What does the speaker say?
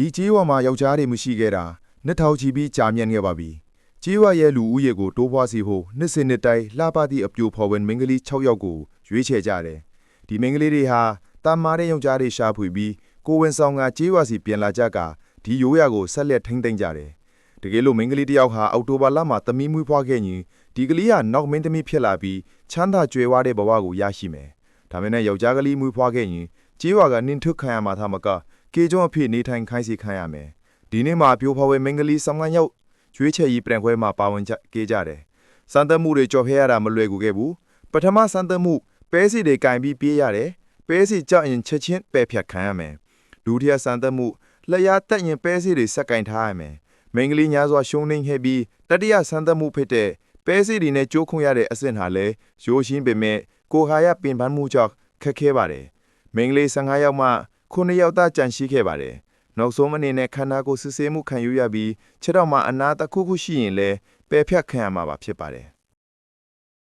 ဒီကြေးဝါမှာယောက်ျားတွေမရှိခဲ့တာနှစ်ထောင်ချီပြီးကြာမြင့်ခဲ့ပါပြီကြေးဝါရဲ့လူဦးရေကိုတိုးပွားစေဖို့နှစ်စဉ်နှစ်တိုင်းလှပသည့်အပြိုဖော်ဝင်မိန်းကလေး6ယောက်ကိုရွေးချယ်ကြတယ်ဒီမိန်းကလေးတွေဟာတာမာတဲ့ယောက်ျားတွေရှာဖွေပြီးကိုဝင်ဆောင်ကကြေးဝါစီပြန်လာကြကဒီရိုးရာကိုဆက်လက်ထိမ့်သိမ့်ကြတယ်တကယ်လို့မိန်းကလေးတစ်ယောက်ဟာအောက်တိုဘာလမှာသမီးမွေးဖွားခဲ့ရင်ဒီကလေးဟာနောက်မင်းသမီးဖြစ်လာပြီးချမ်းသာကြွယ်ဝတဲ့ဘဝကိုရရှိမယ်ဒါပေမဲ့ယောက်ျားကလေးမွေးဖွားခဲ့ရင်ကြေးဝါကနင်းထုတ်ခံရမှာသာမက ကေကျွန်းအဖြစ်နေထိုင်ခိုင်းစီခံရမယ်ဒီနေ့မှာပြိုဖော်ဝဲမိန်းကလေးဆောင်ကန်ရောက်ရွေးချယ်ရေးပြန်ခွဲမှာပါဝင်ကြကေးကြတယ်စံသက်မှုတွေကြော်ဖဲရတာမလွယ်ကူခဲ့ဘူးပထမစံသက်မှုပဲစီတွေကင်ပြီးပြေးရတယ်ပဲစီကြောက်ရင်ချက်ချင်းပယ်ဖြတ်ခံရမယ်ဒုတိယစံသက်မှုလက်ရတက်ရင်ပဲစီတွေစက်ကင်ထားရမယ်မိန်းကလေးညာစွာရှုံးနှိမ့်ခဲ့ပြီးတတိယစံသက်မှုဖြစ်တဲ့ပဲစီတွေနဲ့ကြိုးခွန်ရတဲ့အဆင့်ဟာလည်းရိုးရှင်းပေမဲ့ကိုဟာရပင်ပန်းမှုကြောင့်ခက်ခဲပါတယ်မိန်းကလေး15ယောက်မှ 9ယောက်သားကြန့်ရှိခဲ့ပါတယ်နောက်ဆုံးအနေနဲ့ခန္ဓာကိုယ်စစ်ဆေးမှုခံယူရပြီးခြေထောက်မှာအနာတစ်ခုခုရှိရင်လည်းပယ်ဖြတ်ခံရမှာပါဖြစ်ပါတယ်